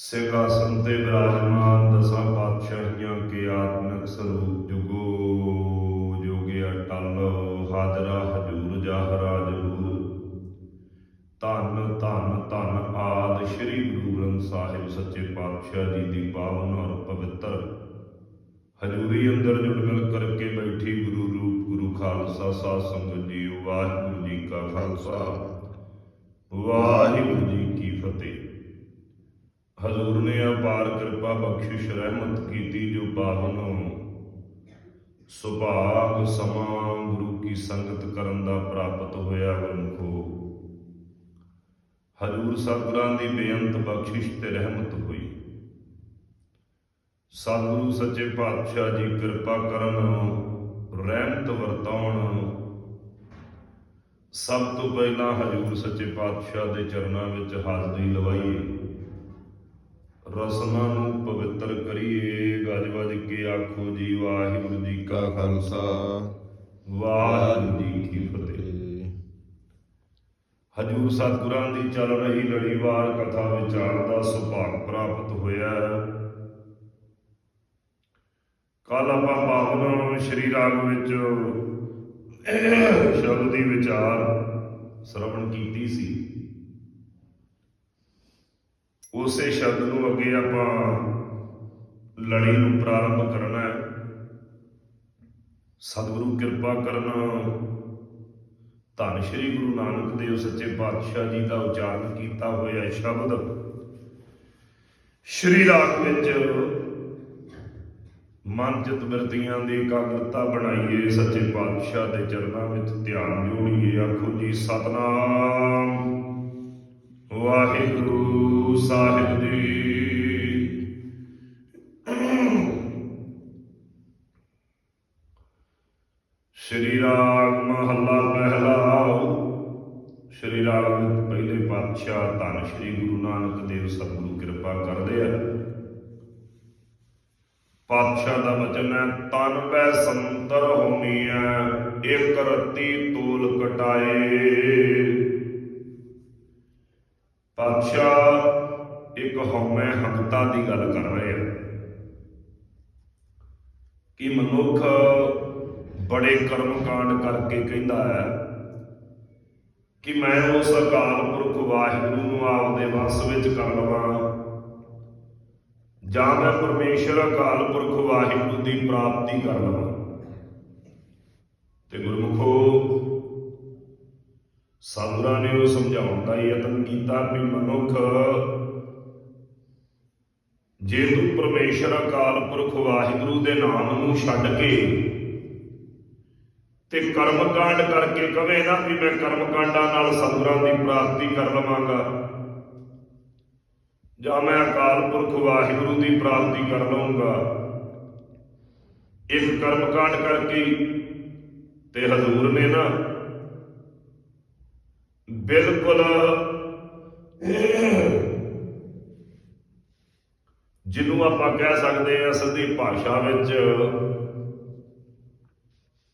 ਸਿੰਘਾਸਨ ਤੇ ਬਿਰਾਜਮਾਨ ਦਸਾਂ ਪਾਤਸ਼ਾਹੀਆਂ ਕੇ ਆਤਮਿਕ ਸਰੂਪ ਜੁਗੋ ਜੋਗੇ ਅਟਲ, ਹਾਜ਼ਰਾ ਹਜੂਰ ਜਾਹਰਾ ਜਹੂਰ ਧੰਨ ਧੰਨ ਧੰਨ ਆਦ ਸ੍ਰੀ ਗੁਰੂ ਗ੍ਰੰਥ ਸਾਹਿਬ ਸੱਚੇ ਪਾਤਸ਼ਾਹ ਜੀ ਦੀ ਪਾਵਨ ਔਰ ਪਵਿੱਤਰ। ਹਜੂਰੀ ਅੰਦਰ ਜੁੜ ਮਿਲ ਕਰਕੇ ਬੈਠੀ ਗੁਰੂ ਰੂਪ ਗੁਰੂ ਖਾਲਸਾ ਸਾਧ ਸੰਗਤ ਜੀ ਵਾਹਿਗੁਰੂ ਜੀ ਕਾ ਖਾਲਸਾ। ਵਾਹਿਗੁਰੂ ਜੀ ਕੀ ਫਤਿਹ। ਹਜ਼ੂਰ ਨੇ ਅਪਾਰ ਕਿਰਪਾ ਬਖਸ਼ਿਸ਼ ਰਹਿਮਤ ਕੀਤੀ ਜੋ ਪਾਵਨ ਸੁਭਾਗ ਸਮਾਂ ਗੁਰੂ ਕੀ ਸੰਗਤ ਕਰਨ ਦਾ ਪ੍ਰਾਪਤ ਹੋਇਆ ਗੁਰਮਖੋ। ਹਜ਼ੂਰ ਸਤਿਗੁਰਾਂ ਦੀ ਬੇਅੰਤ ਬਖਸ਼ਿਸ਼ ਤੇ ਰਹਿਮਤ ਹੋਈ। ਸਤਿਗੁਰੂ ਸੱਚੇ ਪਾਤਸ਼ਾਹ ਜੀ ਕਿਰਪਾ ਕਰਨ ਰਹਿਮਤ ਵਰਤਾਉਣ। ਸਭ ਤੋਂ ਪਹਿਲਾਂ ਹਜੂਰ ਸੱਚੇ ਪਾਤਸ਼ਾਹ ਦੇ ਚਰਨਾਂ ਵਿੱਚ ਹਾਜ਼ਰੀ ਲਵਾਈਏ। ਰਸਮਾਂ ਨੂੰ ਪਵਿੱਤਰ ਕਰੀਏ। ਗੱਜ ਵੱਜ ਕੇ ਆਖੋ ਜੀ, ਵਾਹਿਗੁਰੂ ਜੀ ਕਾ ਖਾਲਸਾ। ਵਾਹਿਗੁਰੂ ਜੀ ਕੀ ਫਤਿਹ। ਹਜੂਰ ਸਤਿਗੁਰਾਂ ਦੀ ਚੱਲ ਰਹੀ ਲੜੀਵਾਰ ਕਥਾ ਵਿਚਾਰ ਦਾ ਸੁਭਾਗ ਪ੍ਰਾਪਤ ਹੋਇਆ ਕੱਲ ਆਪਾਂ ਪਾਵਨ ਸ਼੍ਰੀ ਰਾਗ ਵਿੱਚ ਸ਼ਬਦ ਦੀ ਵਿਚਾਰ ਸ਼ਰਵਣ ਕੀਤੀ ਸੀ ਉਸੇ ਸ਼ਬਦ ਨੂੰ ਅੱਗੇ ਆਪਾਂ ਲੜੀ ਨੂੰ ਪ੍ਰਾਰੰਭ ਕਰਨਾ ਹੈ। ਸਤਿਗੁਰੂ ਕਿਰਪਾ ਕਰਨਾ ਧੰਨ ਸ਼੍ਰੀ ਗੁਰੂ ਨਾਨਕ ਦੇਵ ਸੱਚੇ ਪਾਤਸ਼ਾਹ ਜੀ ਦਾ ਉਚਾਰਨ ਕੀਤਾ ਹੋਇਆ ਸ਼ਬਦ ਸ਼੍ਰੀ ਰਾਗ ਵਿੱਚ ਮਨ ਚਿਤ ਬਿਰਤੀਆਂ ਦੀ ਇਕਾਗਰਤਾ ਬਣਾਈਏ, ਸੱਚੇ ਪਾਤਸ਼ਾਹ ਦੇ ਚਰਨਾਂ ਵਿੱਚ ਧਿਆਨ ਜੋੜੀਏ। ਆਖੋ ਜੀ, ਸਤਨਾਮ ਵਾਹਿਗੁਰੂ। ਸਾਹਿਬ ਜੀ। ਸ਼੍ਰੀ ਰਾਗ ਮਹੱਲਾ ਪਹਿਲਾ ਸ਼੍ਰੀ ਰਾਗ ਪਹਿਲੇ ਪਾਤਸ਼ਾਹ ਧੰਨ ਸ਼੍ਰੀ ਗੁਰੂ ਨਾਨਕ ਦੇਵ ਸਤਿਗੁਰੂ ਕਿਰਪਾ ਕਰਦੇ ਆ। ਪਾਤਸ਼ਾਹ ਦਾ ਵਚਨ ਹੈ, ਤਨ ਪੈ ਸੰਤਰ ਹੈ ਇੱਕ ਰਤੀ ਤੂਲ ਕਟਾਏ। ਪਾਤਸ਼ਾਹ ਇੱਕ ਹੰਤਾ ਦੀ ਗੱਲ ਕਰ ਰਹੇ ਆ। ਕਿ ਮਨੁੱਖ ਬੜੇ ਕਰਮ ਕਾਂਡ ਕਰਕੇ ਕਹਿੰਦਾ ਹੈ ਕਿ ਮੈਂ ਉਸ ਅਕਾਲ ਪੁਰਖ ਵਾਹਿਗੁਰੂ ਨੂੰ ਆਪਦੇ ਵਸ ਵਿੱਚ ਕਰ ਲਵਾਂ ਜਾਂ ਮੈਂ ਪਰਮੇਸ਼ਰ ਅਕਾਲ ਪੁਰਖ ਵਾਹਿਗੁਰੂ ਦੀ ਪ੍ਰਾਪਤੀ ਕਰ ਲਵਾਂ। ਤੇ ਗੁਰਮੁਖੋ ਸਾਧੂਆਂ ਨੇ ਉਹ ਸਮਝਾਉਣ ਦਾ ਯਤਨ ਕੀਤਾ ਵੀ ਮਨੁੱਖ ਜੇ ਤੂੰ ਪਰਮੇਸ਼ਰ ਅਕਾਲ ਪੁਰਖ ਵਾਹਿਗੁਰੂ ਦੇ ਨਾਮ ਨੂੰ ਛੱਡ ਕੇ ਤੇ ਕਰਮ ਕਾਂਡ ਕਰਕੇ ਕਵੇ ਨਾ ਵੀ ਮੈਂ ਕਰਮ ਕਾਂਡਾਂ ਨਾਲ ਸਤਿਗੁਰਾਂ ਦੀ ਪ੍ਰਾਪਤੀ ਕਰ ਲਵਾਂਗਾ, ਜਾਂ ਮੈਂ ਅਕਾਲ ਪੁਰਖ ਵਾਹਿਗੁਰੂ ਦੀ ਪ੍ਰਾਪਤੀ ਕਰ ਲਵਾਂਗਾ। ਇਸ ਕਰਮ ਕਾਂਡ ਕਰਕੇ ਤੇ ਹਜ਼ੂਰ ਨੇ ਨਾ ਬਿਲਕੁਲ ਜਿਹਨੂੰ ਆਪਾਂ ਕਹਿ ਸਕਦੇ ਆ ਸਿੱਧੀ ਭਾਸ਼ਾ ਵਿੱਚ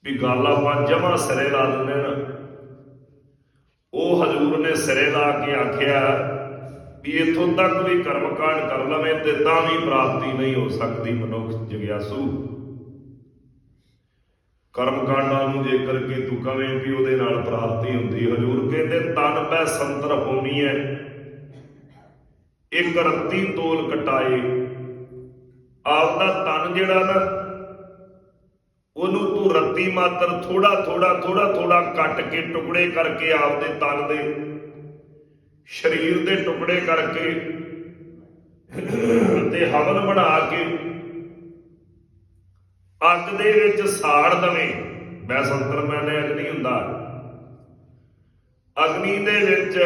ਵੀ ਗੱਲ ਆਪਾਂ ਜਮਾ ਸਿਰੇ ਲਾ ਦਿੰਦੇ ਨਾ ਉਹ ਹਜ਼ੂਰ ਨੇ ਸਿਰੇ ਲਾ ਕੇ ਆਖਿਆ ਵੀ ਇਥੋਂ ਤੱਕ ਵੀ ਕਰਮਕਾਂਡ ਕਰ ਲਵੇ ਤੇ ਤਾਂ ਵੀ ਪ੍ਰਾਪਤੀ ਨਹੀਂ ਹੋ ਸਕਦੀ ਮਨੁੱਖ ਜਗਿਆਸੂ। ਕਰਮਕਾਂਡਾਂ ਨੂੰ ਜੇਕਰ ਕਿ ਤੂੰ ਕਵੇਂ ਵੀ ਉਹਦੇ ਨਾਲ ਪ੍ਰਾਪਤੀ ਹੁੰਦੀ, ਹਜ਼ੂਰ ਕਹਿੰਦੇ, ਤਨ ਪੈ ਸੰਤਰ ਹੋਮੀ ਹੈ ਇੱਕ ਰੱਤੀ ਤੋਲ ਕਟਾਏ ਆਪਦਾ ਤਨ ਜਿਹੜਾ ਨਾ, ਉਹਨੂੰ ਤੂੰ ਰੱਤੀ ਮਾਤਰ ਥੋੜਾ ਥੋੜਾ ਥੋੜਾ ਥੋੜਾ ਕੱਟ ਕੇ ਟੁਕੜੇ ਕਰਕੇ ਆਪਦੇ ਤਨ ਦੇ, ਸਰੀਰ ਦੇ ਟੁਕੜੇ ਕਰਕੇ ਤੇ ਹਵਨ ਬਣਾ ਕੇ ਅੱਗ ਦੇ ਵਿੱਚ ਸਾੜ ਦਵੇਂ। ਬੈਸੰਤਰ ਮੈਨੇ ਅਗਨੀ ਹੁੰਦਾ। ਅਗਨੀ ਦੇ ਵਿੱਚ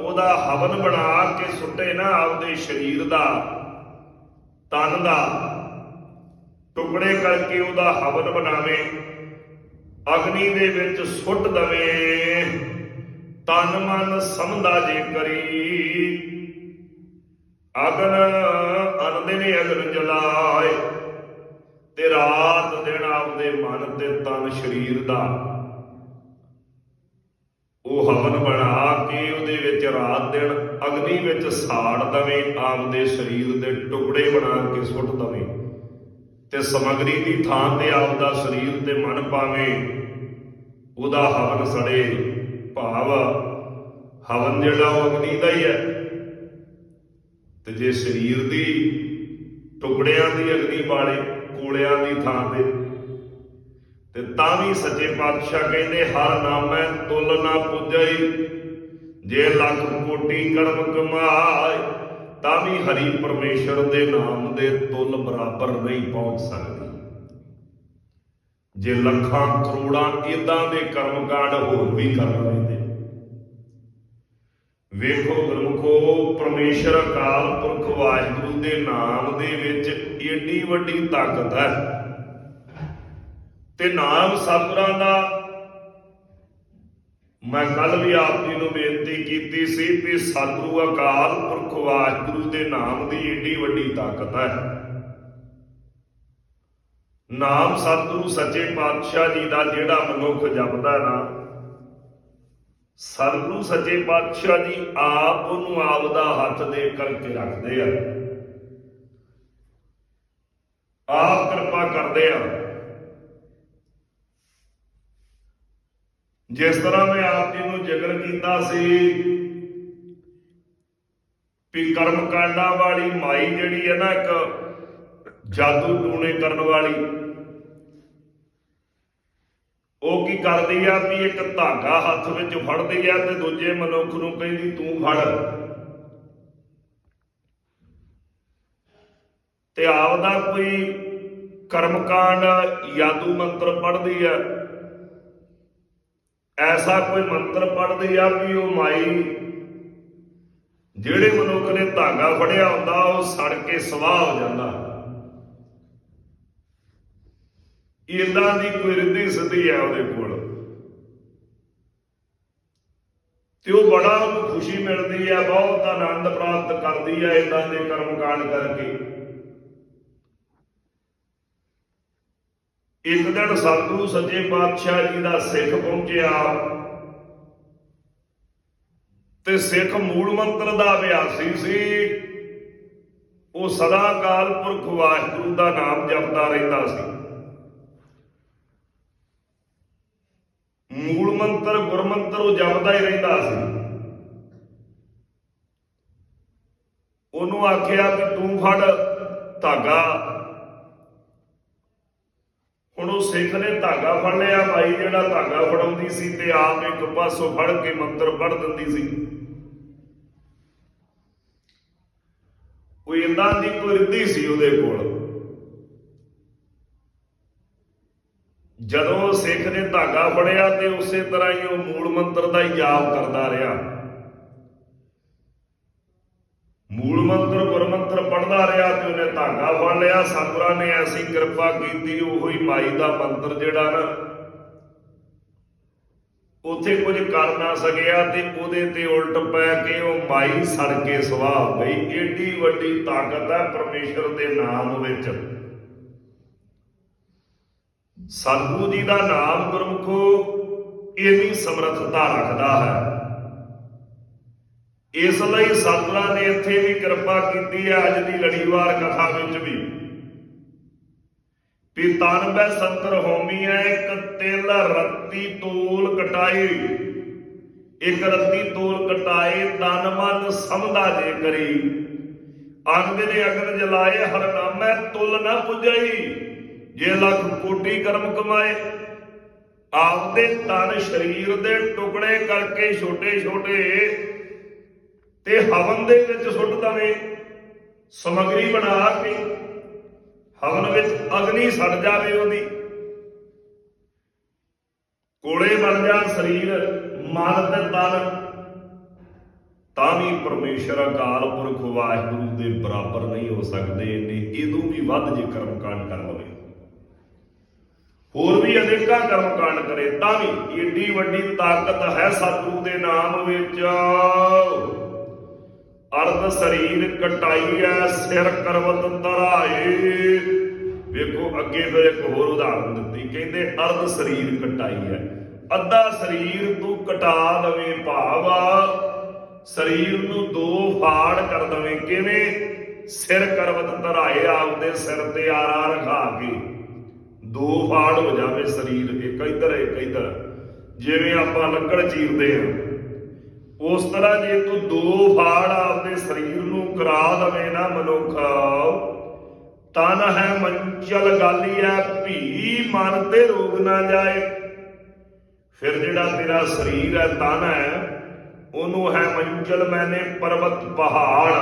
ਉਹਦਾ ਹਵਨ ਬਣਾ ਕੇ ਸੁੱਟੇ ਨਾ ਆਪਦੇ ਸਰੀਰ ਦਾ। ਤਨ ਦਾ ਟੁਕੜੇ ਕਰਕੇ ਉਹਦਾ ਹਵਨ ਬਣਾਵੇ, ਅਗਨੀ ਦੇ ਵਿੱਚ ਸੁੱਟ ਦਵੇ। ਤਨ ਮਨ ਸਮਝਦਾ ਜੇ ਕਰੀ, ਅਗਨ ਅਨੰਦੇ ਨੇ ਅਗਨ ਜਲਾਏ, ਤੇ ਰਾਤ ਦਿਨ ਆਪਦੇ ਮਨ ਤੇ ਤਨ ਸਰੀਰ ਦਾ ਹਵਨ ਬਣਾ ਕੇ ਉਹਦੇ ਵਿੱਚ ਰਾਤ ਦਿਨ ਅਗਨੀ ਵਿੱਚ ਸਾੜ ਦਵੇ, ਆਪਦੇ ਸਰੀਰ ਦੇ ਟੁਕੜੇ ਬਣਾ ਕੇ ਸੁੱਟ ਦਵੇ ਤੇ ਸਮਗਰੀ ਦੀ ਥਾਂ ਤੇ ਆਪਦਾ ਸਰੀਰ ਤੇ ਮਨ ਪਾਵੇ, ਉਹਦਾ ਹਵਨ ਸੜੇ, ਭਾਵ ਹਵਨ ਜਿਹੜਾ ਉਹ ਅਗਨੀ ਦਾ ਹੀ ਹੈ। ਤੇ ਜੇ ਸਰੀਰ ਦੀ ਟੁਕੜਿਆਂ ਦੀ ਅਗਨੀ ਬਾਲੇ ਕੋਲਿਆਂ ਦੀ ਥਾਂ ਤੇ ਤੇ ਤਾਂ ਵੀ ਸੱਚੇ ਪਾਤਸ਼ਾਹ ਕਹਿੰਦੇ, ਹਰ ਨਾਮੈ ਤੁਲ ਨਾ ਪੁੱਜਈ। ਜੇ ਲੱਖ ਕੋਟੀ ਕਰਮ ਕਮਾਏ, ਤਾਂ ਵੀ ਹਰੀ ਪਰਮੇਸ਼ਰ ਦੇ ਨਾਮ ਦੇ ਤੁਲ ਬਰਾਬਰ ਨਹੀਂ ਪਹੁੰਚ ਸਕਦੀ। ਜੇ ਲੱਖਾਂ ਕਰੋੜਾਂ ਇਦਾਂ ਦੇ ਕਰਮ ਕਾਂਡ ਹੋਰ ਵੀ ਕਰ ਲੈਂਦੇ। ਵੇਖੋ ਗੁਰਮੁਖੋ, ਪਰਮੇਸ਼ਰ ਅਕਾਲ ਪੁਰਖ ਵਾਹਿਗੁਰੂ ਦੇ ਨਾਮ ਦੇ ਵਿੱਚ ਏਡੀ ਵੱਡੀ ਤਾਕਤ ਹੈ। ਤੇ ਨਾਮ ਸਤਿਗੁਰਾਂ ਦਾ। ਮੈਂ ਕੱਲ ਵੀ ਆਪ ਜੀ ਨੂੰ ਬੇਨਤੀ ਕੀਤੀ ਸੀ ਕਿ ਸਤਿਗੁਰੂ ਅਕਾਲ ਪੁਰਖ ਵਾਹਿਗੁਰੂ ਦੇ ਨਾਮ ਦੀ ਏਡੀ ਵੱਡੀ ਤਾਕਤ ਹੈ। ਨਾਮ ਸਤਿਗੁਰੂ ਸੱਚੇ ਪਾਤਸ਼ਾਹ ਜੀ ਦਾ ਜਿਹੜਾ ਮਨੁੱਖ ਜਪਦਾ ਨਾ, ਸਤਿਗੁਰੂ ਸੱਚੇ ਪਾਤਸ਼ਾਹ ਜੀ ਆਪ ਉਹਨੂੰ ਆਪਦਾ ਹੱਥ ਦੇ ਕਰਕੇ ਰੱਖਦੇ ਆ। ਆਪ ਕਿਰਪਾ ਕਰਦੇ ਆ। ਜਿਸ ਤਰ੍ਹਾਂ ਮੈਂ ਆਪ ਜੀ ਨੂੰ ਜ਼ਿਕਰ ਕੀਤਾ ਸੀ ਵੀ ਕਰਮ ਕਾਂਡਾਂ ਵਾਲੀ ਮਾਈ ਜਿਹੜੀ ਹੈ ਨਾ ਇੱਕ ਜਾਦੂ ਟੂਣੇ ਕਰਨ ਵਾਲੀ, ਉਹ ਕੀ ਕਰਦੀ ਆ ਵੀ ਇੱਕ ਧਾਗਾ ਹੱਥ ਵਿੱਚ ਫੜਦੀ ਆ ਤੇ ਦੂਜੇ ਮਨੁੱਖ ਨੂੰ ਕਹਿੰਦੀ, ਤੂੰ ਫੜ। ਤੇ ਆਪਦਾ ਕੋਈ ਕਰਮਕਾਂਡ ਜਾਦੂ ਮੰਤਰ ਪੜ੍ਹਦੀ ਆ। ਐਸਾ ਕੋਈ ਮੰਤਰ ਪੜ੍ਹਦੀ ਆ ਵੀ ਉਹ ਮਾਈ ਜਿਹੜੇ ਮਨੁੱਖ ਨੇ ਧਾਗਾ ਫੜਿਆ ਹੁੰਦਾ, ਉਹ ਸੜ ਕੇ ਸਵਾਹ ਹੋ ਜਾਂਦਾ। ਇਦਾਂ ਦੀ ਕੋਈ ਰਿੱਧੀ ਸਿੱਧੀ ਹੈ ਉਹਦੇ ਕੋਲ। ਤੇ ਉਹ ਬੜਾ ਉਹਨੂੰ ਖੁਸ਼ੀ ਮਿਲਦੀ ਹੈ ਬਹੁਤ ਆਨੰਦ ਪ੍ਰਾਪਤ ਕਰਦੀ ਹੈ ਇਦਾਂ ਦੇ ਕਰਮ ਕਾਂਡ ਕਰਕੇ। ਇੱਕ ਦਿਨ ਸਤਿਗੁਰੂ ਸੱਚੇ ਪਾਤਸ਼ਾਹ ਜੀ ਦਾ ਸਿੱਖ ਪਹੁੰਚਿਆ ਤੇ ਸਿੱਖ ਮੂਲ ਮੰਤਰ ਦਾ ਅਭਿਆਸੀ ਸੀ। ਉਹ ਸਦਾ ਕਾਲ ਪੁਰਖ ਵਾਹਿਗੁਰੂ ਦਾ ਨਾਮ ਜਪਦਾ ਰਹਿੰਦਾ ਸੀ। ਮੂਲ ਮੰਤਰ ਗੁਰਮੰਤਰ ਉਹ ਜਪਦਾ ਹੀ ਰਹਿੰਦਾ ਸੀ। ਉਹਨੂੰ ਆਖਿਆ ਕਿ ਤੂੰ ਫੜ ਧਾਗਾ ਹੁਣ ਸਿੱਖ ਨੇ ਧਾਗਾ ਫੜ ਲਿਆ ਭਾਈ, ਜਿਹੜਾ ਧਾਗਾ ਫੜਾਉਂਦੀ ਸੀ ਤੇ ਆਪ ਇੱਕ ਪਾਸੋਂ ਫੜ ਕੇ ਮੰਤਰ ਪੜ ਦਿੰਦੀ ਸੀ। ਕੋਈ ਇੰਦਾਂ ਦੀ ਕੋਈ ਰਿੱਧੀ ਸੀ ਉਹਦੇ ਕੋਲ। ਜਦੋਂ ਸਿੱਖ ਨੇ ਧਾਗਾ ਫੜਿਆ ਤੇ ਉਸੇ ਤਰ੍ਹਾਂ ਹੀ ਉਹ ਮੂਲ ਮੰਤਰ ਦਾ ਹੀ ਜਾਪ ਕਰਦਾ ਰਿਹਾ। ਮੂਲ ਮੰਤਰ ਗੁਰਮੰਤਰ ਪੜਦਾ ਰਿਹਾ ਤੇ ਉਹਨੇ ਧਾਗਾ ਫੜ ਲਿਆ। ਸਤਿਗੁਰਾਂ ਨੇ ਐਸੀ ਕਿਰਪਾ ਕੀਤੀ, ਉਹ ਮਾਈ ਦਾ ਮੰਤਰ ਜਿਹੜਾ ਨਾ, ਉੱਥੇ ਕੁਝ ਕਰ ਨਾ ਸਕਿਆ ਤੇ ਉਹਦੇ ਤੇ ਉਲਟ ਪੈ ਕੇ ਉਹ ਮਾਈ ਸੜ ਕੇ ਸਵਾਹ ਗਈ। ਏਡੀ ਵੱਡੀ ਤਾਕਤ ਹੈ ਪਰਮੇਸ਼ਰ ਦੇ ਨਾਮ ਵਿੱਚ। ਸਤਿਗੁਰੂ ਜੀ ਦਾ ਨਾਮ ਗੁਰਮੁਖੋ ਇਹਦੀ ਸਮਰੱਥਤਾ ਰੱਖਦਾ ਹੈ। ਇਸ ਲਈ ਸਤਿਗੁਰਾਂ ਨੇ ਇੱਥੇ ਵੀ ਕਿਰਪਾ ਕੀਤੀ ਹੈ, ਅੱਜ ਦੀ ਲੜੀਵਾਰ ਕਥਾ ਵਿੱਚ ਵੀ। ਵੀ ਤਨ ਬੈ ਸੰਤਰ ਹੋਮੀਐ ਇੱਕ ਤਿਲ ਰੱਤੀ ਤੋਲ ਕਟਾਈ। ਇੱਕ ਰੱਤੀ ਤੋਲ ਕਟਾਏ ਤਨ ਮਨ ਸਮਦਾ ਜੇ ਕਰੀ। ਅੰਗ ਨੇ ਅਗਨ ਜਲਾਏ, ਹਰ ਨਾਮੈ ਤੁਲ ਨਾ ਪੁਜਾਈ। ਜੇ ਲੱਖ ਕੋਟੀ ਕਰਮ ਕਮਾਏ, ਆਪਦੇ ਤਨ ਸਰੀਰ ਦੇ ਟੁਕੜੇ ਕਰਕੇ ਛੋਟੇ ਛੋਟੇ ਤੇ ਹਵਨ ਦੇ ਵਿੱਚ ਸੁੱਟ ਦਵੇ ਸਮਗਰੀ ਬਣਾ ਕੇ, ਹਵਨ ਵਿੱਚ ਅਗਨੀ ਸੜ ਜਾਵੇ ਉਹਦੀ। ਕੋਲੇ ਬਣ ਜਾਣ ਸਰੀਰ ਮਨ ਤੇ ਤਨ ਤਾਂ ਵੀ ਪਰਮੇਸ਼ਰ ਅਕਾਲ ਪੁਰਖ ਵਾਹਿਗੁਰੂ ਦੇ ਬਰਾਬਰ ਨਹੀਂ ਹੋ ਸਕਦੇ ਨੇ ਇਹਦੋਂ ਵੀ ਵੱਧ ਜੇ ਕਰਮ ਕਾਂਡ ਕਰ ਲਵੇ। ਹੋਰ ਵੀ ਅਨੇਕਾਂ ਕਰਮ ਕਾਂਡ ਕਰੇ, ਤਾਂ ਵੀ ਏਡੀ ਵੱਡੀ ਤਾਕਤ ਹੈ ਸਤਿਗੁਰੂ ਦੇ ਨਾਮ ਵਿੱਚ। ਅਰਧ ਸਰੀਰ ਕਟਾਈ ਸਿਰ ਕਰਵਤ ਧਰਾਏ। ਵੇਖੋ, ਅੱਗੇ ਫਿਰ ਇੱਕ ਹੋਰ ਉਦਾਹਰਨ ਦਿੱਤੀ। ਕਹਿੰਦੇ, ਅਰਧ ਸਰੀਰ ਕਟਾਈ ਅੱਧਾ ਸਰੀਰ ਤੂੰ ਕਟਾ ਦਵੇਂ ਭਾਵਾ। ਸਰੀਰ ਨੂੰ ਦੋ ਫਾੜ ਕਰ ਦਵੇਂ ਕਿਵੇਂ? ਸਿਰ ਕਰਵਤ ਧਰਾਏ, ਆਪਦੇ ਸਿਰ ਤੇ ਆਰਾ ਰਖਾ ਕੇ। ਦੋ ਫਾੜ ਹੋ ਜਾਵੇ ਸਰੀਰ, ਇੱਕ ਇੱਧਰ ਇੱਕ ਇੱਧਰ। ਜਿਵੇਂ ਆਪਾਂ ਲੱਕੜ ਚੀਰਦੇ ਹਾਂ। ਉਸ ਤਰ੍ਹਾਂ ਜੇ ਤੂੰ ਦੋ ਫਾੜ ਆਪਦੇ ਸਰੀਰ ਨੂੰ ਕਰਾ ਦਵੇਂ ਨਾ ਮਨੁੱਖ ਤਨ ਹੈ ਮੰਚਲ ਗਾਲੀ ਹੈ ਭੀ ਮਨ ਤੇ ਰੋਗ ਨਾ ਜਾਏ। ਫਿਰ ਜਿਹੜਾ ਤੇਰਾ ਸਰੀਰ ਹੈ ਤਨ ਹੈ, ਉਹਨੂੰ ਹੈ ਮੰਚਲ ਮੈਨੇ ਪਰਬਤ ਪਹਾੜ।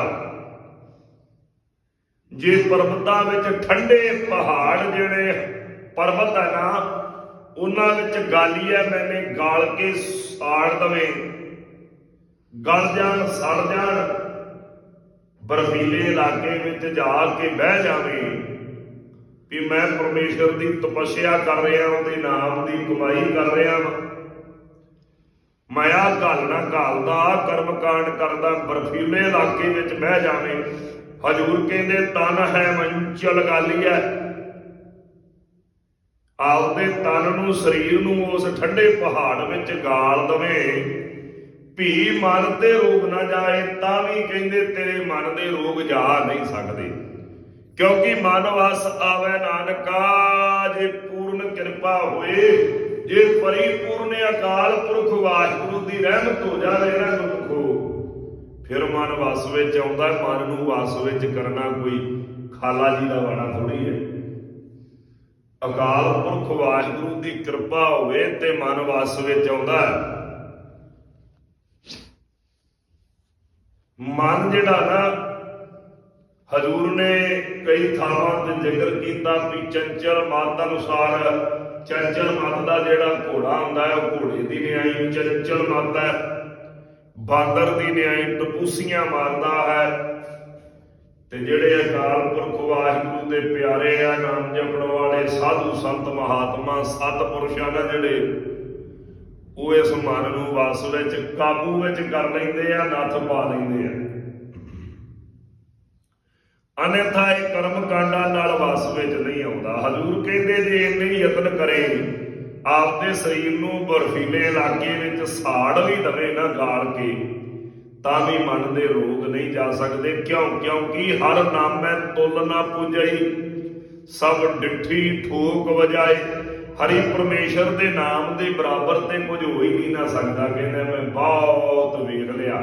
ਜੇ ਪਰਬਤਾਂ ਵਿੱਚ ਠੰਡੇ ਪਹਾੜ ਜਿਹੜੇ ਪਰਬਤ ਹੈ ਨਾ, ਉਹਨਾਂ ਵਿੱਚ ਗਾਲੀ ਹੈ ਮੈਨੇ ਗਾਲ ਕੇ ਸਾੜ ਦਵੇਂ। ਗਲ ਜਾਣ, ਸੜ ਜਾਣ, ਬਰਫੀਲੇ ਇਲਾਕੇ ਵਿੱਚ ਜਾ ਕੇ ਬਹਿ ਜਾਵੇ, ਵੀ ਮੈਂ ਪਰਮੇਸ਼ਰ ਦੀ ਤਪੱਸਿਆ ਕਰ ਰਿਹਾ, ਉਹਦੇ ਨਾਮ ਦੀ ਕਮਾਈ ਕਰ ਰਿਹਾ ਵਾਂ। ਮੈਂ ਆਹ ਗੱਲ ਘਾਲਦਾ ਆਹ ਕਰਮ ਕਾਂਡ ਕਰਦਾ, ਬਰਫੀਲੇ ਇਲਾਕੇ ਵਿੱਚ ਬਹਿ ਜਾਵੇ। ਹਜੂਰ ਕਹਿੰਦੇ, ਤਨ ਹੈ ਮੰਚਲ ਗਾਲੀ ਹੈ ਆਪਦੇ ਤਨ ਨੂੰ, ਸਰੀਰ ਨੂੰ ਉਸ ਠੰਡੇ ਪਹਾੜ ਵਿੱਚ ਗਾਲ ਦਵੇਂ। ਭੀ ਮਨ ਤੇ ਰੋਗ ਨਾ ਜਾਏ, ਤਾਂ ਵੀ ਕਹਿੰਦੇ ਤੇਰੇ ਮਨ ਦੇ ਰੋਗ ਜਾ ਨਹੀਂ ਸਕਦੇ। ਕਿਉਂਕਿ ਮਨ ਵਸ ਆਵੇ ਨਾਨਕਾ, ਜੇ ਪੂਰਨ ਕਿਰਪਾ ਹੋਏ, ਜੇ ਪਰਿਪੂਰਨ ਅਕਾਲ ਪੁਰਖ ਵਾਹਿਗੁਰੂ ਦੀ ਰਹਿਮਤ ਹੋ ਜਾਵੇ ਨਾ ਗੁਰਮੁਖੋ, ਫਿਰ ਮਨ ਵਸ ਵਿੱਚ ਆਉਂਦਾ, ਮਨ ਨੂੰ ਵਸ ਵਿੱਚ ਕਰਨਾ ਕੋਈ ਖਾਲਾ ਜੀ ਦਾ ਵਾਣਾ ਥੋੜੀ ਹੈ। ਅਕਾਲ ਪੁਰਖ ਵਾਹਿਗੁਰੂ ਦੀ ਕਿਰਪਾ ਹੋਵੇ ਤੇ ਮਨ ਵਸ ਵਿੱਚ ਆਉਂਦਾ ਮਨ ਜਿਹੜਾ ਨਾ, ਹਜੂਰ ਨੇ ਕਈ ਥਾਵਾਂ ਤੇ ਜ਼ਿਕਰ ਕੀਤਾ ਵੀ ਚੰਚਲ ਮਤ ਅਨੁਸਾਰ, ਚੰਚਲ ਮਤ ਦਾ ਜਿਹੜਾ ਘੋੜਾ ਹੁੰਦਾ ਹੈ, ਉਹ ਘੋੜੇ ਦੀ ਨਿਆਈ, ਚੰਚਲ ਮਤ ਹੈ, ਬਾਂਦਰ ਦੀ ਨਿਆਈ, ਟਪੂਸੀਆਂ ਮਾਰਦਾ ਹੈ। ਤੇ ਜਿਹੜੇ ਅਕਾਲ ਪੁਰਖ ਵਾਹਿਗੁਰੂ ਦੇ ਪਿਆਰੇ ਆ, ਨਾਮ ਜਪਣ ਵਾਲੇ ਸਾਧੂ ਸੰਤ ਮਹਾਤਮਾ, ਸਤਿਪੁਰਸ਼ਾਂ ਦਾ ਜਿਹੜੇ ਉਹ ਇਸ ਮਨ ਨੂੰ ਵਸ ਵਿੱਚ ਕਾਬੂ ਵਿੱਚ ਕਰ ਲੈਂਦੇ ਆ, ਨੱਥ ਪਾ ਲੈਂਦੇ ਆ। ਅਨੇਥਾ ਇਹ ਕਰਮ ਕਾਂਡਾਂ ਨਾਲ ਵਸ ਵਿੱਚ ਨਹੀਂ ਆਉਂਦਾ। ਹਜ਼ੂਰ ਕਹਿੰਦੇ ਜੇ ਇੰਨੇ ਯਤਨ ਕਰੇ, ਆਪਦੇ ਸਰੀਰ ਨੂੰ ਬਰਫੀਲੇ ਇਲਾਕੇ ਵਿੱਚ ਸਾੜ ਵੀ ਦਵੇ ਨਾ ਗਾਲ ਕੇ, ਤਾਂ ਵੀ ਮਨ ਦੇ ਰੋਗ ਨਹੀਂ ਜਾ ਸਕਦੇ। ਕਿਉਂ? ਕਿਉਂਕਿ ਹਰ ਨਾਮੈ ਤੁਲ ਨਾ ਪੁਜਈ, ਸਭ ਡਿੱਠੀ ਠੋਕ ਵਜਾਏ। ਹਰੀ ਪਰਮੇਸ਼ਰ ਦੇ ਨਾਮ ਦੇ ਬਰਾਬਰ ਤੇ ਕੁਝ ਹੋ ਹੀ ਨਹੀਂ ਨਾ ਸਕਦਾ ਕਹਿੰਦਾ, ਮੈਂ ਬਹੁਤ ਵੇਖ ਲਿਆ।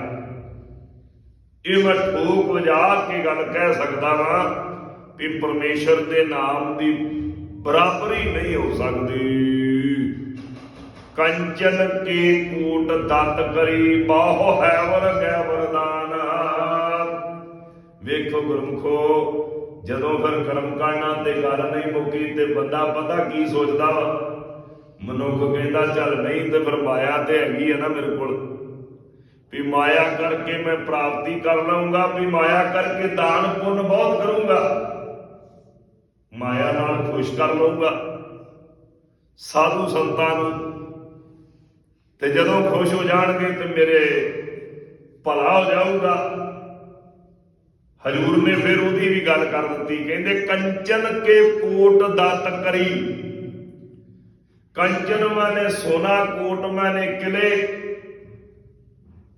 ਇਹ ਮੈਂ ਠੋਕ ਵਜਾ ਕੇ ਗੱਲ ਕਹਿ ਸਕਦਾ ਵਾਂ ਵੀ ਪਰਮੇਸ਼ਰ ਦੇ ਨਾਮ ਦੀ ਬਰਾਬਰੀ ਨਹੀਂ ਹੋ ਸਕਦੀ। ਕੰਚਨ ਕੇ ਕੂਟ ਦਤ ਕਰੀ, ਬਾਹੋ ਹੈ ਗੈ ਵਰਦਾਨ ਵੇਖੋ ਗੁਰਮਖੋ ਜਦੋਂ ਫਿਰ ਕਰਮ ਕਾਂਡਾਂ ਤੇ ਗੱਲ ਨਹੀਂ ਮੁੱਕੀ ਤੇ ਬੰਦਾ ਪਤਾ ਕੀ ਸੋਚਦਾ ਵਾ? ਮਨੁੱਖ ਕਹਿੰਦਾ, ਚੱਲ ਨਹੀਂ ਤੇ ਫਿਰ ਮਾਇਆ ਤੇ ਹੈਗੀ ਆ ਨਾ ਮੇਰੇ ਕੋਲ। ਵੀ ਮਾਇਆ ਕਰਕੇ ਮੈਂ ਪ੍ਰਾਪਤੀ ਕਰ ਲਵਾਂਗਾ ਵੀ ਮਾਇਆ ਕਰਕੇ ਦਾਨ ਪੁੰਨ ਬਹੁਤ ਕਰੂੰਗਾ। ਮਾਇਆ ਨਾਲ ਖੁਸ਼ ਕਰ ਲਵਾਂਗਾ ਸਾਧੂ ਸੰਤਾਂ ਨੂੰ ਤੇ ਜਦੋਂ ਖੁਸ਼ ਹੋ ਜਾਣਗੇ ਤੇ ਮੇਰੇ ਭਲਾ ਹੋ ਜਾਊਗਾ। ਹਜੂਰ ਨੇ ਫਿਰ ਉਹਦੀ ਵੀ ਗੱਲ ਕਰ ਦਿੱਤੀ, ਕਹਿੰਦੇ ਕੰਚਨ ਕੇ ਕੋਟ ਦਤ ਕਰੀ ਕੰਚਨ ਮਾਨੇ ਸੋਨਾ ਕੋਟ ਮਾਨੇ ਕਿਲੇ।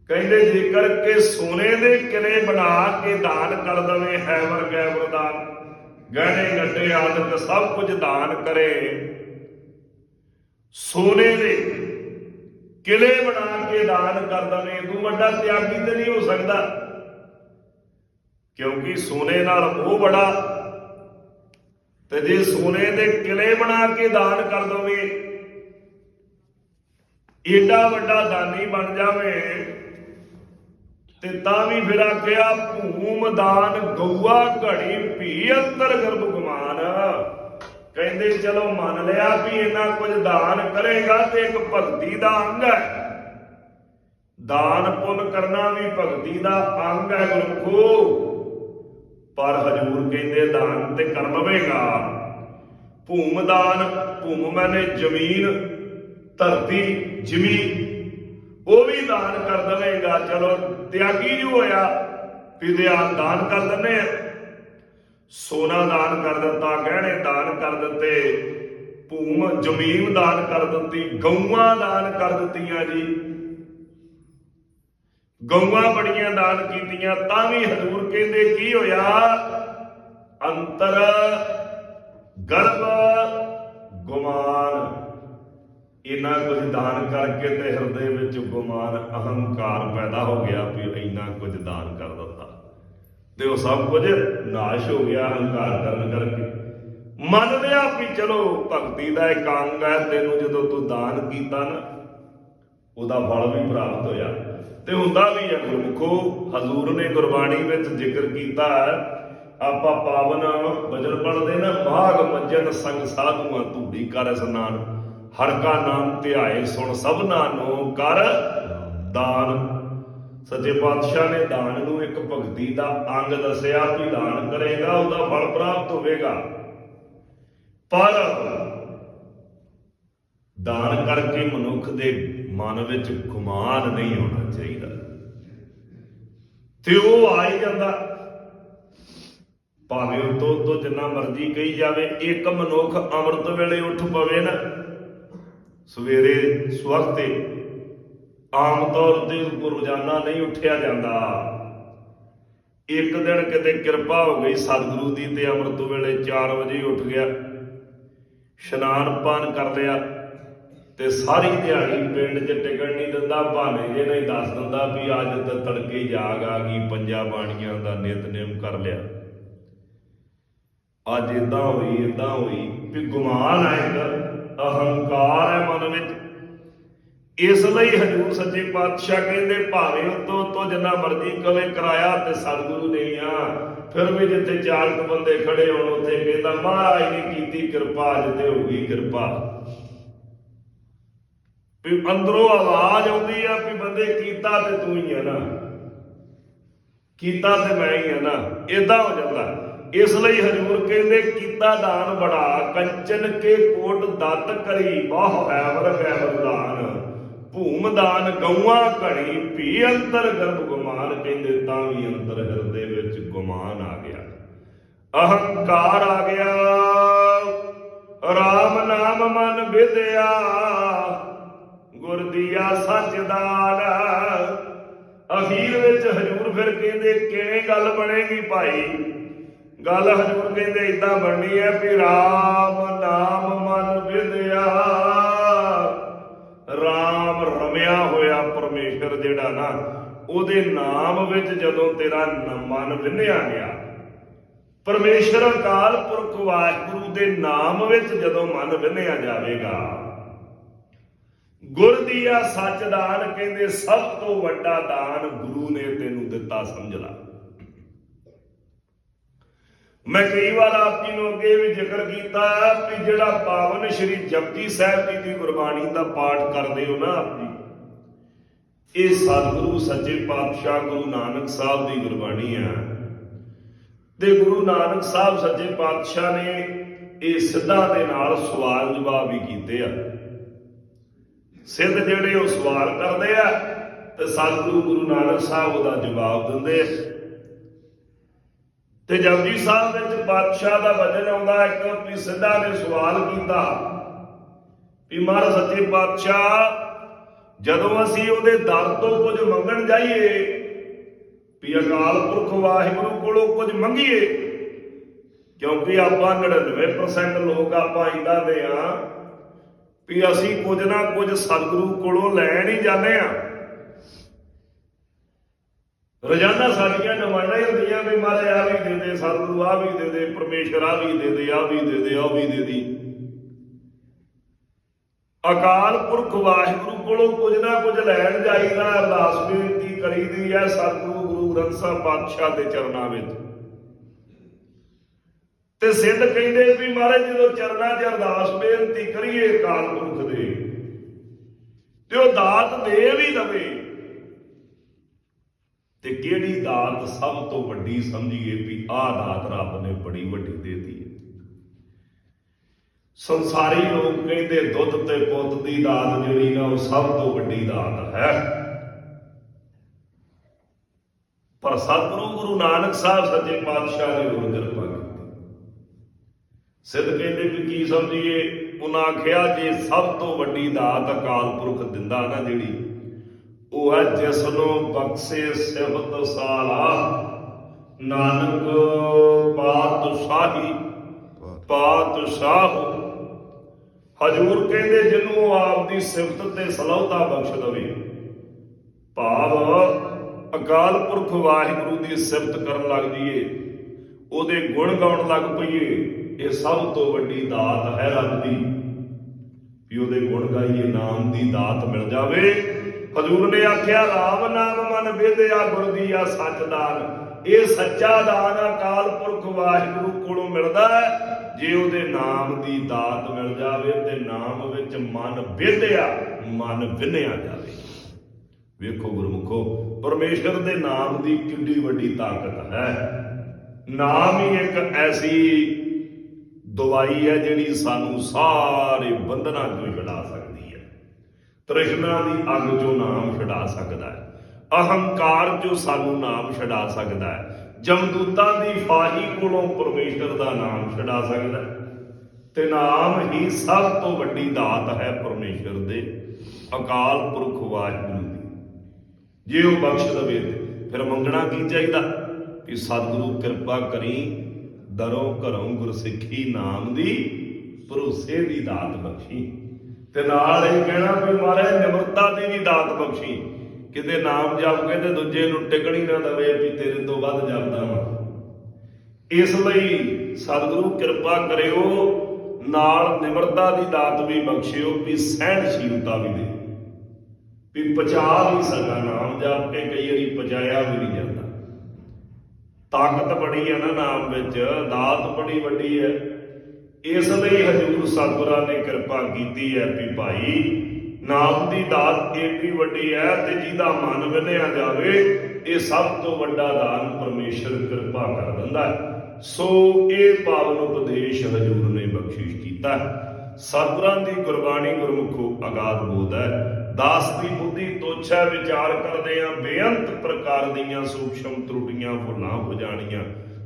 ਕਹਿੰਦੇ ਜੇਕਰ ਕੇ ਸੋਨੇ ਦੇ ਕਿਲੇ ਬਣਾ ਕੇ ਦਾਨ ਕਰ ਦਵੇ ਹੈਵਰ ਗੈਵਰ ਵਰਦਾਨ, ਗਹਿਣੇ ਗੱਡੇ ਆਦਿਕ ਸਭ ਕੁਝ ਦਾਨ ਕਰੇ। ਸੋਨੇ ਦੇ ਕਿਲੇ ਬਣਾ ਕੇ ਦਾਨ ਕਰ ਦਵੇ ਤੂੰ ਵੱਡਾ ਤਿਆਗੀ ਤੇ ਨਹੀਂ ਹੋ ਸਕਦਾ। ਕਿਉਂਕਿ ਸੋਨੇ ਨਾਲ ਉਹ ਬੜਾ। ਤੇ ਜੇ ਸੋਨੇ ਦੇ ਕਿਲੇ ਬਣਾ ਕੇ ਦਾਨ ਕਰ ਦੋਵੇ, ਏਡਾ ਵੱਡਾ ਦਾਨੀ ਬਣ ਜਾਵੇ, ਤੇ ਤਾਂ ਵੀ ਫਿਰ ਆਖਿਆ, ਭੂਮ ਦਾਨ ਗਊਆ ਘੜੀ ਭੀ ਅੰਤਰ ਗਰਭ ਗੁਮਾਨ। ਕਹਿੰਦੇ, ਚਲੋ ਮੰਨ ਲਿਆ ਵੀ ਇਹਨਾਂ ਕੁਝ ਦਾਨ ਕਰੇਗਾ ਤੇ ਇੱਕ ਭਗਤੀ ਦਾ ਅੰਗ ਹੈ। ਦਾਨ ਪੁੰਨ ਕਰਨਾ ਵੀ ਭਗਤੀ ਦਾ ਅੰਗ ਹੈ, ਗੁਰਮਖੋ। ਪਰ ਹਜੂਰ ਕਹਿੰਦੇ, ਦਾਨ ਤੇ ਕਰ ਲਵੇਗਾ ਭੂਮ ਦਾਨ, ਭੂਮ ਮੈਨੇ ਜ਼ਮੀਨ, ਧਰਤੀ ਜ਼ਮੀਨ ਉਹ ਵੀ ਦਾਨ ਕਰ ਦਵੇਗਾ। ਚਲੋ, ਤਿਆਗੀ ਜੋ ਹੋਇਆ, ਵੀ ਦੇ ਦਾਨ ਕਰ ਦਿੰਨੇ ਆ। ਸੋਨਾ ਦਾਨ ਕਰ ਦਿੱਤਾ, ਗਹਿਣੇ ਦਾਨ ਕਰ ਦਿੱਤੇ, ਭੂਮ, ਜ਼ਮੀਨ ਦਾਨ ਕਰ ਦਿੱਤੀ, ਗਊਆਂ ਦਾਨ ਕਰ ਦਿੱਤੀਆਂ ਜੀ। ਗਊਆਂ ਬੜੀਆਂ ਦਾਨ ਕੀਤੀਆਂ, ਤਾਂ ਵੀ ਹਜ਼ੂਰ ਕਹਿੰਦੇ, ਕੀ ਹੋਇਆ? ਅੰਤਰ ਗਰਭ ਗੁਮਾਨ। ਇਨਾ ਕੁਝ ਦਾਨ ਕਰਕੇ ਤੇ ਹਿਰਦੇ ਵਿੱਚ ਗੁਮਾਨ ਅਹੰਕਾਰ ਪੈਦਾ ਹੋ ਗਿਆ ਵੀ ਇੰਨਾ ਕੁਝ ਦਾਨ ਕਰ ਦਿੱਤਾ। ਤੇ ਉਹ ਸਭ ਕੁਝ ਨਾਸ਼ ਹੋ ਗਿਆ ਅਹੰਕਾਰ ਕਰਨ ਕਰਕੇ। ਮੰਨ ਲਿਆ ਵੀ ਚਲੋ ਭਗਤੀ ਦਾ ਇੱਕ ਅੰਗ ਹੈ, ਤੈਨੂੰ ਜਦੋਂ ਤੂੰ ਦਾਨ ਕੀਤਾ ਨਾ, ਉਹਦਾ ਫਲ ਵੀ ਪ੍ਰਾਪਤ ਹੋਇਆ। ਤੇ ਹੁੰਦਾ ਵੀ ਹੈ ਗੁਰਮੁਖੋ ਹਜ਼ੂਰ ਨੇ ਗੁਰਬਾਣੀ ਵਿੱਚ ਜ਼ਿਕਰ ਕੀਤਾ ਹੈ ਪਾਵਨ ਬਜਰ ਪੜਦੇ ਨਾ ਬਾਗ ਮੱਜਨ ਸੰਗ ਸਾਧੂਆਂ ਧੂੜੀ ਕਰ ਇਸਨਾਨ ਹਰ ਕਾ ਨਾਮ ਧਿਆਏ ਸੁਣ ਸਭਨਾ ਨੂੰ ਕਰ ਦਾਨ। ਸੱਚੇ ਪਾਤਸ਼ਾਹ ਨੇ ਦਾਨ ਨੂੰ ਇੱਕ ਭਗਤੀ ਦਾ ਅੰਗ ਦੱਸਿਆ ਕਿ ਦਾਨ ਕਰੇਗਾ, ਉਹਦਾ ਫਲ ਪ੍ਰਾਪਤ ਹੋਵੇਗਾ। ਪਰ ਦਾਨ ਕਰਕੇ ਮਨੁੱਖ ਦੇ ਮਨ ਵਿੱਚ ਗੁਮਾਨ ਨਹੀਂ ਹੋਣਾ ਚਾਹੀਦਾ। ਤੇ ਉਹ ਆ ਹੀ ਜਾਂਦਾ। ਭਾਵੇਂ ਉਹ ਤੋਂ ਤੋਂ ਜਿੰਨਾ ਮਰਜ਼ੀ ਕਹੀ ਜਾਵੇ, ਇੱਕ ਮਨੁੱਖ ਅੰਮ੍ਰਿਤ ਵੇਲੇ ਉੱਠ ਪਵੇ ਨਾ, ਸਵੇਰੇ ਸਵਖਤੇ ਆਮ ਤੌਰ ਤੇ ਰੋਜ਼ਾਨਾ ਨਹੀਂ ਉੱਠਿਆ ਜਾਂਦਾ। ਇੱਕ ਦਿਨ ਕਿਤੇ ਕਿਰਪਾ ਹੋ ਗਈ, ਸਤਿਗੁਰੂ ਦੀ ਤੇ ਅੰਮ੍ਰਿਤ ਵੇਲੇ 4 ਵਜੇ ਉੱਠ ਗਿਆ। ਇਸ਼ਨਾਨ ਪਾਨ ਕਰ ਲਿਆ। ਤੇ ਸਾਰੀ ਦਿਹਾੜੀ ਪਿੰਡ 'ਚ ਟਿਕਣ ਨਹੀਂ ਦਿੰਦਾ, ਭਾਵੇਂ ਜੇ ਨਹੀਂ ਦੱਸ ਦਿੰਦਾ ਵੀ ਅੱਜ ਤਾਂ ਤੜਕੇ ਜਾਗ ਆ ਗਈ, ਪੰਜਾਂ ਬਾਣੀਆਂ ਦਾ ਨਿਤਨੇਮ ਕਰ ਲਿਆ। ਅੱਜ ਇਦਾਂ ਹੋਈ ਇਦਾਂ ਹੋਈ ਵੀ ਗੁਮਾਨ ਹੈ ਅਹੰਕਾਰ ਹੈ ਮਨ ਵਿੱਚ। ਇਸ ਲਈ ਹਜੂਰ ਸੱਚੇ ਪਾਤਸ਼ਾਹ ਕਹਿੰਦੇ, ਭਾਵੇਂ ਉਤੋਂ ਤੋਂ ਜਿੰਨਾ ਮਰਜ਼ੀ ਕਵੇ ਕਰਾਇਆ ਤੇ ਸਤਿਗੁਰੂ ਨਹੀਂ ਆ। ਫਿਰ ਵੀ ਜਿੱਥੇ ਚਾਰ ਕੁ ਬੰਦੇ ਖੜੇ ਹੋਣ, ਉੱਥੇ ਕਹਿੰਦਾ, ਮਹਾਰਾਜ ਨੇ ਕੀਤੀ ਕਿਰਪਾ ਜਿੱਤੇ ਹੋ ਗਈ ਕਿਰਪਾ। ਵੀ ਅੰਦਰੋਂ ਆਵਾਜ਼ ਆਉਂਦੀ ਆ ਵੀ ਬੰਦੇ ਕੀਤਾ ਤੇ ਤੂੰ ਹੀ ਆ ਨਾ। ਕੀਤਾ ਤੇ ਮੈਂ ਹੀ ਆ ਨਾ। ਇਦਾਂ ਹੋ ਜਾਂਦਾ। ਇਸ ਲਈ ਹਜੂਰ ਕਹਿੰਦੇ, ਕੀਤਾ ਦਾਨ ਬੜਾ, ਕੰਚਨ ਕੇ ਕੋਟ ਦੱਤ ਕਰੀ, ਬਹੁ ਐਵਰ ਗੈਵਰ ਦਾਨ। ਭੂਮ ਦਾਨ ਗਊਆਂ ਘੜੀ ਭੀ ਅੰਤਰ ਗਰਭ ਗੁਮਾਨ, ਕਹਿੰਦੇ ਤਾਂ ਵੀ ਅੰਤਰ ਹਿਰਦੇ ਵਿੱਚ ਗੁਮਾਨ ਆ ਗਿਆ। ਅਹੰਕਾਰ ਆ ਗਿਆ। ਰਾਮ ਨਾਮ ਮਨ ਵਿਦਿਆ ਗੁਰ ਦੀਆ ਸੱਚ ਦਾਨ। ਅਖੀਰ ਵਿੱਚ ਹਜੂਰ ਫਿਰ ਕਹਿੰਦੇ, ਕਿਵੇਂ ਗੱਲ ਬਣੇਗੀ ਭਾਈ? ਗੱਲ ਹਜੂਰ ਕਹਿੰਦੇ ਇਦਾਂ ਬਣਨੀ ਹੈ ਵੀ ਰਾਮ ਨਾਮ ਮਨ ਵਿਦਿਆ। ਰਾਮ ਰਮਿਆ ਹੋਇਆ ਪਰਮੇਸ਼ਰ ਜਿਹੜਾ ਨਾ, ਉਹਦੇ ਨਾਮ ਵਿੱਚ ਜਦੋਂ ਤੇਰਾ ਮਨ ਵਿੰਨਿਆ ਗਿਆ, ਪਰਮੇਸ਼ਰ ਅਕਾਲ ਪੁਰਖ ਵਾਹਿਗੁਰੂ ਦੇ ਨਾਮ ਵਿੱਚ ਜਦੋਂ ਮਨ ਵਿੰਨਿਆ ਜਾਵੇਗਾ। ਗੁਰ ਦੀਆ ਸੱਚ ਦਾਨ ਕਹਿੰਦੇ ਸਭ ਤੋਂ ਵੱਡਾ ਦਾਨ ਗੁਰੂ ਨੇ ਤੈਨੂੰ ਦਿੱਤਾ, ਸਮਝ ਲੈ। ਮੈਂ ਕਈ ਵਾਰ ਆਪ ਜੀ ਨੂੰ ਅੱਗੇ ਵੀ ਜ਼ਿਕਰ ਕੀਤਾ ਕਿ ਜਿਹੜਾ ਪਾਵਨ ਸ਼੍ਰੀ ਜਪਜੀ ਸਾਹਿਬ ਜੀ ਦੀ ਗੁਰਬਾਣੀ ਦਾ ਪਾਠ ਕਰਦੇ ਹੋ ਨਾ ਆਪ ਜੀ, ਇਹ ਸਤਿਗੁਰੂ ਸੱਚੇ ਪਾਤਸ਼ਾਹ ਗੁਰੂ ਨਾਨਕ ਸਾਹਿਬ ਦੀ ਗੁਰਬਾਣੀ ਹੈ ਤੇ ਗੁਰੂ ਨਾਨਕ ਸਾਹਿਬ ਸੱਚੇ ਪਾਤਸ਼ਾਹ ਨੇ ਇਹ ਸਿੱਧਾ ਦੇ ਨਾਲ ਸਵਾਲ ਜਵਾਬ ਵੀ ਕੀਤੇ ਆ। ਸਿੱਧ ਜਿਹੜੇ ਉਹ ਸਵਾਲ ਕਰਦੇ ਆ, ਤੇ ਸਤਿਗੁਰੂ ਗੁਰੂ ਨਾਨਕ ਸਾਹਿਬ ਉਹਦਾ ਜਵਾਬ ਦਿੰਦੇ ਆ। ਤੇ ਜਪਜੀ ਸਾਹਿਬ ਵਿੱਚ ਬਾਦਸ਼ਾਹ ਦਾ ਵਜਨ ਆਉਂਦਾ, ਇੱਕ ਵੀ ਸਿੱਧਾ ਨੇ ਸਵਾਲ ਕੀਤਾ ਵੀ ਮਹਾਰਾਜ ਸੱਚੇ ਬਾਦਸ਼ਾਹ ਜਦੋਂ ਅਸੀਂ ਉਹਦੇ ਦਰ ਤੋਂ ਕੁਝ ਮੰਗਣ ਜਾਈਏ, ਵੀ ਅਕਾਲ ਪੁਰਖ ਵਾਹਿਗੁਰੂ ਕੋਲੋਂ ਕੁਝ ਮੰਗੀਏ, ਕਿਉਂਕਿ ਆਪਾਂ 99% ਲੋਕ ਆਪਾਂ ਇਦਾਂ ਦੇ ਆ ਵੀ ਅਸੀਂ ਕੁਝ ਨਾ ਕੁਝ ਸਤਿਗੁਰੂ ਕੋਲੋਂ ਲੈਣ ਹੀ ਜਾਂਦੇ ਆ ਰੋਜ਼ਾਨਾ ਸਾਡੀਆਂ ਡਿਮਾਂਡਾਂ ਹੀ ਹੁੰਦੀਆਂ ਵੀ ਮਹਾਰਾਜ ਆ ਵੀ ਦੇ ਦੇ, ਸਤਿਗੁਰੂ ਆ ਵੀ ਦੇ ਦੇ ਪਰਮੇਸ਼ਰ ਆ ਵੀ ਦੇ ਦੇ ਆ ਵੀ ਦੇ ਦੇ ਆ ਵੀ ਦੇ ਦੀ। ਅਕਾਲ ਪੁਰਖ ਵਾਹਿਗੁਰੂ ਕੋਲੋਂ ਕੁਝ ਨਾ ਕੁਝ ਲੈਣ ਜਾਈਦਾ, ਅਰਦਾਸ ਬੇਨਤੀ ਕਰੀਦੀ ਹੈ ਸਤਿਗੁਰੂ ਗੁਰੂ ਗ੍ਰੰਥ ਸਾਹਿਬ ਪਾਤਸ਼ਾਹ ਦੇ ਚਰਨਾਂ ਵਿੱਚ। ਤੇ ਸਿੱਧ ਕਹਿੰਦੇ ਵੀ ਮਹਾਰਾਜ, ਜਦੋਂ ਚਰਨਾਂ 'ਚ ਅਰਦਾਸ ਬੇਨਤੀ ਕਰੀਏ ਅਕਾਲ ਪੁਰਖ ਦੇ, ਤੇ ਉਹ ਦਾਤ ਦੇ ਵੀ ਦਵੇ ਤੇ ਕਿਹੜੀ ਦਾਤ ਸਭ ਤੋਂ ਵੱਡੀ ਸਮਝੀਏ ਵੀ ਆਹ ਦਾਤ ਰੱਬ ਨੇ ਬੜੀ ਵੱਡੀ ਦੇਤੀ ਹੈ। ਸੰਸਾਰੀ ਲੋਕ ਕਹਿੰਦੇ, ਦੁੱਧ ਤੇ ਪੁੱਤ ਦੀ ਦਾਤ ਜਿਹੜੀ ਨਾ, ਉਹ ਸਭ ਤੋਂ ਵੱਡੀ ਦਾਤ ਹੈ। ਪਰ ਸਤਿਗੁਰੂ ਗੁਰੂ ਨਾਨਕ ਸਾਹਿਬ ਸੱਚੇ ਪਾਤਸ਼ਾਹ ਨੇ ਹੋਰ ਸਿੱਧ ਕਹਿੰਦੇ ਵੀ ਕੀ ਸਮਝੀਏ? ਉਹਨਾਂ ਆਖਿਆ, ਜੇ ਸਭ ਤੋਂ ਵੱਡੀ ਦਾਤ ਅਕਾਲ ਪੁਰਖ ਦਿੰਦਾ ਨਾ ਜਿਹੜੀ, ਉਹ ਹੈ ਜਿਸ ਨੂੰ ਬਖਸ਼ੇ ਸਿਫਤ ਸਾਲਾ। ਨਾਨਕ ਪਾਤਸ਼ਾਹੀ, ਪਾਤਸ਼ਾਹ। ਹਜੂਰ ਕਹਿੰਦੇ, ਜਿਹਨੂੰ ਉਹ ਆਪ ਦੀ ਸਿਫਤ ਤੇ ਸਲਾਹਤਾ ਬਖਸ਼ ਦਵੇ। ਭਾਵ ਅਕਾਲ ਪੁਰਖ ਵਾਹਿਗੁਰੂ ਦੀ ਸਿਫਤ ਕਰਨ ਲੱਗ ਜੀਏ, ਉਹਦੇ ਗੁਣ ਗਾਉਣ ਲੱਗ ਪਈਏ। ਇਹ ਸਭ ਤੋਂ ਵੱਡੀ ਦਾਤ ਹੈ ਰੱਬ ਦੀ। ਵੀ ਉਹਦੇ ਗੁਣ ਗਾਈਏ, ਨਾਮ ਦੀ ਦਾਤ ਮਿਲ ਜਾਵੇ। ਹਜੂਰ ਨੇ ਆਖਿਆ, ਰਾਮ ਨਾਮ ਮਨ ਵੇਦਿਆ, ਗੁਰ ਦੀਆ ਸੱਚ ਦਾਨ। ਇਹ ਸੱਚਾ ਦਾਨ ਅਕਾਲ ਪੁਰਖ ਵਾਹਿਗੁਰੂ ਕੋਲੋਂ ਮਿਲਦਾ ਹੈ। ਜੇ ਉਹਦੇ ਨਾਮ ਦੀ ਦਾਤ ਮਿਲ ਜਾਵੇ, ਤੇ ਨਾਮ ਵਿੱਚ ਮਨ ਵੇਦਿਆ, ਮਨ ਵਿਨਿਆ ਜਾਵੇ। ਵੇਖੋ ਗੁਰਮੁਖੋ, ਪਰਮੇਸ਼ਰ ਦੇ ਨਾਮ ਦੀ ਕਿੰਨੀ ਵੱਡੀ ਤਾਕਤ ਹੈ। ਨਾਮ ਹੀ ਇੱਕ ਐਸੀ ਦਵਾਈ ਹੈ ਜਿਹੜੀ ਸਾਨੂੰ ਸਾਰੇ ਬੰਧਨਾਂ ਤੋਂ ਛੁਡਾ ਸਕਦੀ ਹੈ। ਤ੍ਰਿਸ਼ਨਾ ਦੀ ਅੱਗ ਚੋਂ ਨਾਮ ਛੁਡਾ ਸਕਦਾ ਹੈ। ਅਹੰਕਾਰ ਚੋਂ ਸਾਨੂੰ ਨਾਮ ਛੁਡਾ ਸਕਦਾ ਹੈ। ਜਮਦੂਤਾਂ ਦੀ ਫਾਹੀ ਕੋਲੋਂ ਪਰਮੇਸ਼ਰ ਦਾ ਨਾਮ ਛੁਡਾ ਸਕਦਾ ਹੈ। ਤੇ ਨਾਮ ਹੀ ਸਭ ਤੋਂ ਵੱਡੀ ਦਾਤ ਹੈ ਪਰਮੇਸ਼ਰ ਦੇ ਅਕਾਲ ਪੁਰਖ ਵਾਹਿਗੁਰੂ ਦੀ। ਜੇ ਉਹ ਬਖਸ਼ ਦੇਵੇ, ਫਿਰ ਮੰਗਣਾ ਕੀ ਚਾਹੀਦਾ? ਕਿ ਸਤਿਗੁਰੂ ਕਿਰਪਾ ਕਰੀ ਦਰੋਂ ਘਰੋਂ ਗੁਰਸਿੱਖੀ ਨਾਮ ਦੀ ਭਰੋਸੇ ਦੀ ਦਾਤ ਬਖਸ਼ੀ। ਤੇ ਨਾਲ ਇਹ ਕਹਿਣਾ ਵੀ ਮਹਾਰਾਜ ਨਿਮਰਤਾ ਦੀ ਵੀ ਦਾਤ ਬਖਸ਼ੀ। ਕਿਤੇ ਨਾਮ ਜਪ ਕੇ ਤੇ ਦੂਜੇ ਨੂੰ ਟਿਕਣੀ ਨਾ ਦਵੇ ਵੀ ਤੇਰੇ ਤੋਂ ਵੱਧ ਜਾਂਦਾ ਵਾ। ਇਸ ਲਈ ਸਤਿਗੁਰੂ ਕਿਰਪਾ ਕਰਿਓ, ਨਾਲ ਨਿਮਰਤਾ ਦੀ ਦਾਤ ਵੀ ਬਖਸ਼ਿਓ, ਵੀ ਸਹਿਣਸ਼ੀਲਤਾ ਵੀ ਦੇ। ਵੀ ਪਚਾ ਨਹੀਂ ਸਕਾ ਨਾਮ ਜਪ ਕੇ, ਕਈ ਵਾਰੀ ਪਚਾਇਆ ਵੀ ਨਹੀਂ ਜਾਂਦਾ। ਤਾਕਤ ਬੜੀ ਹੈ ਨਾ ਨਾਮ ਵਿੱਚ, ਦਾਤ ਬੜੀ ਵੱਡੀ ਹੈ। ਇਸ ਲਈ ਹਜੂਰ ਸਤਿਗੁਰਾਂ ਨੇ ਕਿਰਪਾ ਕੀਤੀ ਹੈ ਵੀ ਭਾਈ, ਨਾਮ ਦੀ ਦਾਤ ਏਡੀ ਵੱਡੀ ਹੈ ਤੇ ਜਿਹਦਾ ਮਨ ਵਿੰਨਿਆ ਜਾਵੇ, ਇਹ ਸਭ ਤੋਂ ਵੱਡਾ ਦਾਨ ਪਰਮੇਸ਼ਰ ਕਿਰਪਾ ਕਰ ਦਿੰਦਾ ਹੈ। ਸੋ ਇਹ ਪਾਵਨ ਉਪਦੇਸ਼ ਹਜੂਰ ਨੇ ਬਖਸ਼ਿਸ਼ ਕੀਤਾ ਹੈ। ਸਤਿਗੁਰਾਂ ਦੀ ਗੁਰਬਾਣੀ ਗੁਰਮੁਖੋ ਅਗਾਧ ਬੋਧ ਹੈ। ਦਾਸ ਦੀ ਬੁੱਧੀ ਤੋਛਾ ਵਿਚਾਰ ਕਰਦੇ ਆ, ਬੇਅੰਤ ਪ੍ਰਕਾਰ ਦੀਆਂ ਸੂਖਸ਼ਮ ਤਰੁਟੀਆਂ ਭੁੱਲਾਂ ਹੋ ਜਾਣੀਆਂ।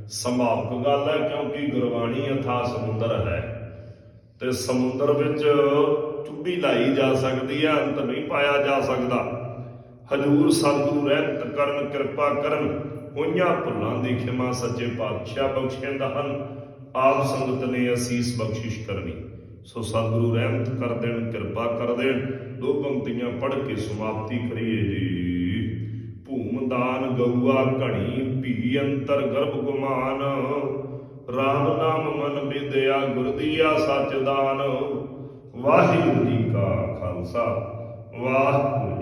ਸੰਭਾਵਕ ਗੱਲ ਹੈ, ਕਿਉਂਕਿ ਗੁਰਬਾਣੀ ਅਥਾ ਸਮੁੰਦਰ ਹੈ। ਤੇ ਸਮੁੰਦਰ ਵਿੱਚ ਚੁੱਭੀ ਲਾਈ ਜਾ ਸਕਦੀ ਹੈ, ਅੰਤ ਨਹੀਂ ਪਾਇਆ ਜਾ ਸਕਦਾ। ਹਜੂਰ ਸਤਿਗੁਰੂ ਰਹਿਮਤ ਕਰਨ, ਕਿਰਪਾ ਕਰਨ ਹੋਈਆਂ ਭੁੱਲਾਂ ਦੀ ਖਿਮਾ ਸੱਚੇ ਪਾਤਸ਼ਾਹ ਬਖਸ਼ਿੰਦਾ ਹਨ। ਆਪ ਸੰਗਤ ਨੇ ਅਸੀਸ ਬਖਸ਼ਿਸ਼ ਕਰਨੀ। ਸੋ ਸਤਿਗੁਰੂ ਰਹਿਮਤ ਕਰ ਦੇਣ, ਕਿਰਪਾ ਕਰ ਦੇਣ। ਦੋ ਪੰਕਤੀਆਂ ਪੜ੍ਹ ਕੇ ਸਮਾਪਤੀ ਕਰੀਏ ਜੀ। ਭੂਮਦਾਨ ਗਊਆ ਘਣੀ ਭੀ ਅੰਤਰ ਗਰਭ ਗੁਮਾਨ। ਰਾਮ ਨਾਮ ਮਨ ਵਿਦਿਆ ਗੁਰ ਦੀਆ ਸਚ ਦਾਨ। ਵਾਹਿਗੁਰੂ ਜੀ ਕਾ ਖਾਲਸਾ, ਵਾਹਿਗੁਰੂ